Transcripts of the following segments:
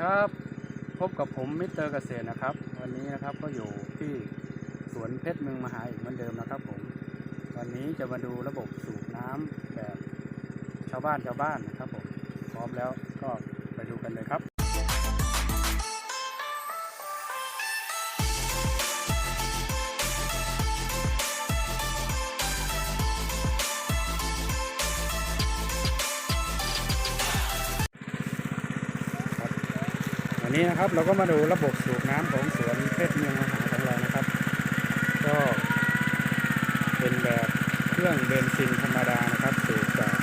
ครับพบกับผมมิสเตอร์เกษตรนะครับ วันนี้นะครับก็อยู่ที่สวนเพชรเมืองมหาอีกเหมือนเดิมนะครับผมวันนี้จะมาดูระบบสูบน้ำแบบชาวบ้านชาวบ้านนะครับผมพร้อมแล้วก็ นี้นะครับเราก็มาดูระบบสูบน้ำของสวนเพชรเมืองมหาของเรานะครับ ก็เป็นแบบเครื่องเบนซินธรรมดานะครับสูบจาก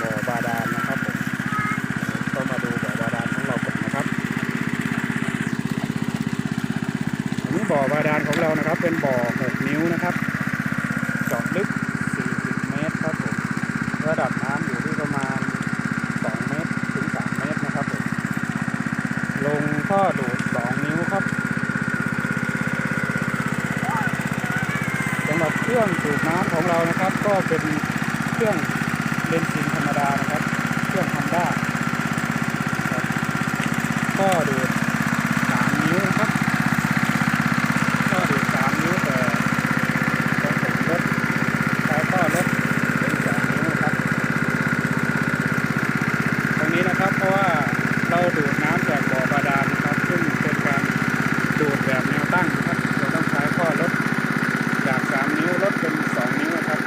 บ่อบาดาลนะครับผมก็มาดูบ่อบาดาลของเราก่อนนะครับอันนี้บ่อบาดาลของเรานะครับ เป็นบ่อ 6 นิ้วนะครับเจาะลึก 40 เมตรครับผมระดับน้ำอยู่ที่ประมาณ 2 เมตรถึง 3 เมตรนะครับผม ลง ท่อดูด2นิ้วครับสำหรับเครื่องสูบน้ำของเรานะครับ ก็เป็นเครื่องเบนซินธรรมดานะครับ เครื่องฮอนด้าครับท่อดูด 3 นิ้วนะครับท่อดูด 3 นิ้วแต่ผสมลดใช้ท่อลดเป็น2นิ้วครับ ตรงนี้นะครับเพราะว่าเราดูดน้ำจากบ่อบาดาลนะครับ ซึ่งเป็นการดูดแบบแนวตั้งนะครับ เราต้องใช้ข้อลดจาก 3 นิ้วลดเป็น 2 นิ้วนะครับ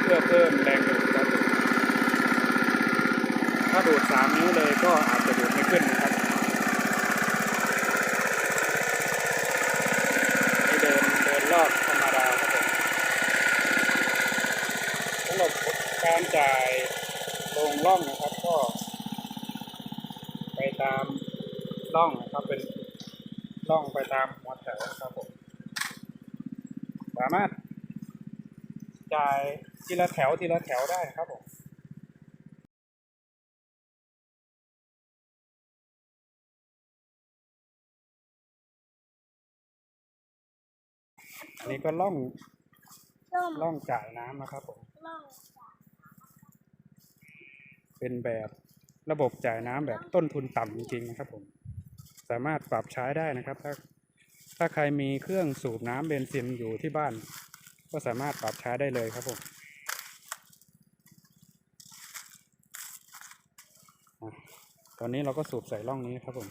เพื่อเพิ่มแรงดูดครับถ้าดูด 3 นิ้วเลยก็อาจจะดูดไม่ขึ้นนะครับนี่เดินเดินรอบธรรมดาครับผมสำหรับการจ่ายลงร่องนะครับก็ ไปตามร่องนะครับเป็นร่องไปตามหัวแถวครับผมสามารถจ่ายทีละแถวทีละแถวได้ครับผม อันนี้ก็ล่องร่มล่องจ่ายน้ำนะครับผมร่องเป็นแบบระบบจ่ายน้ำแบบต้นทุนต่ำจริงๆนะครับผม สามารถปรับใช้ได้นะครับ ถ้าถ้าใครมีเครื่องสูบน้ำเบนซินอยู่ที่บ้าน ก็สามารถปรับใช้ได้เลยครับผมอะตอนนี้เราก็สูบใส่ร่องนี้ครับผม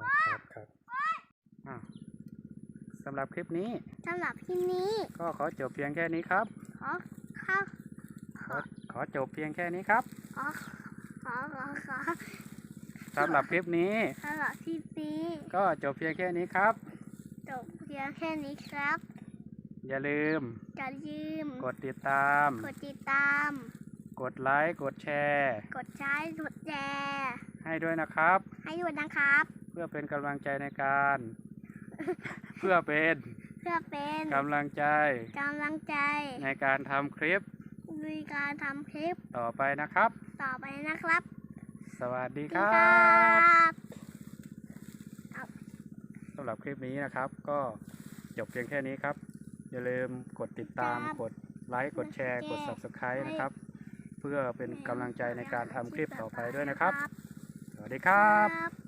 ครับครับอะ สำหรับคลิปนี้ สำหรับที่นี้ก็ขอจบเพียงแค่นี้ครับ ขอข้าวขอขอจบเพียงแค่นี้ครับ ขอขอขอขอสำหรับคลิปนี้ สำหรับที่นี้ ก็จบเพียงแค่นี้ครับ จบเพียงแค่นี้ครับ อย่าลืม อย่าลืม กดติดตาม กดติดตาม กดไลค์ กดแชร์ กดใช้กดแชร์ ให้ด้วยนะครับ ให้ด้วยนะครับ เพื่อเป็นกำลังใจในการ เพื่อเป็นเพื่อเป็นกำลังใจกำลังใจ ในการทำคลิปในการทำคลิปต่อไปนะครับ ต่อไปนะครับ สวัสดีสควัสรัดีครับบสำหรับคลิปนี้นะครับ ก็จบเพียงแค่นี้ครับ อย่าลืมกดติดตามครับกดไลค์กดแชร์กด subscribe นะครับ เพื่อเป็นกำลังใจในการทำคลิปต่อไปด้วยนะครับ สวัสดีครับครับ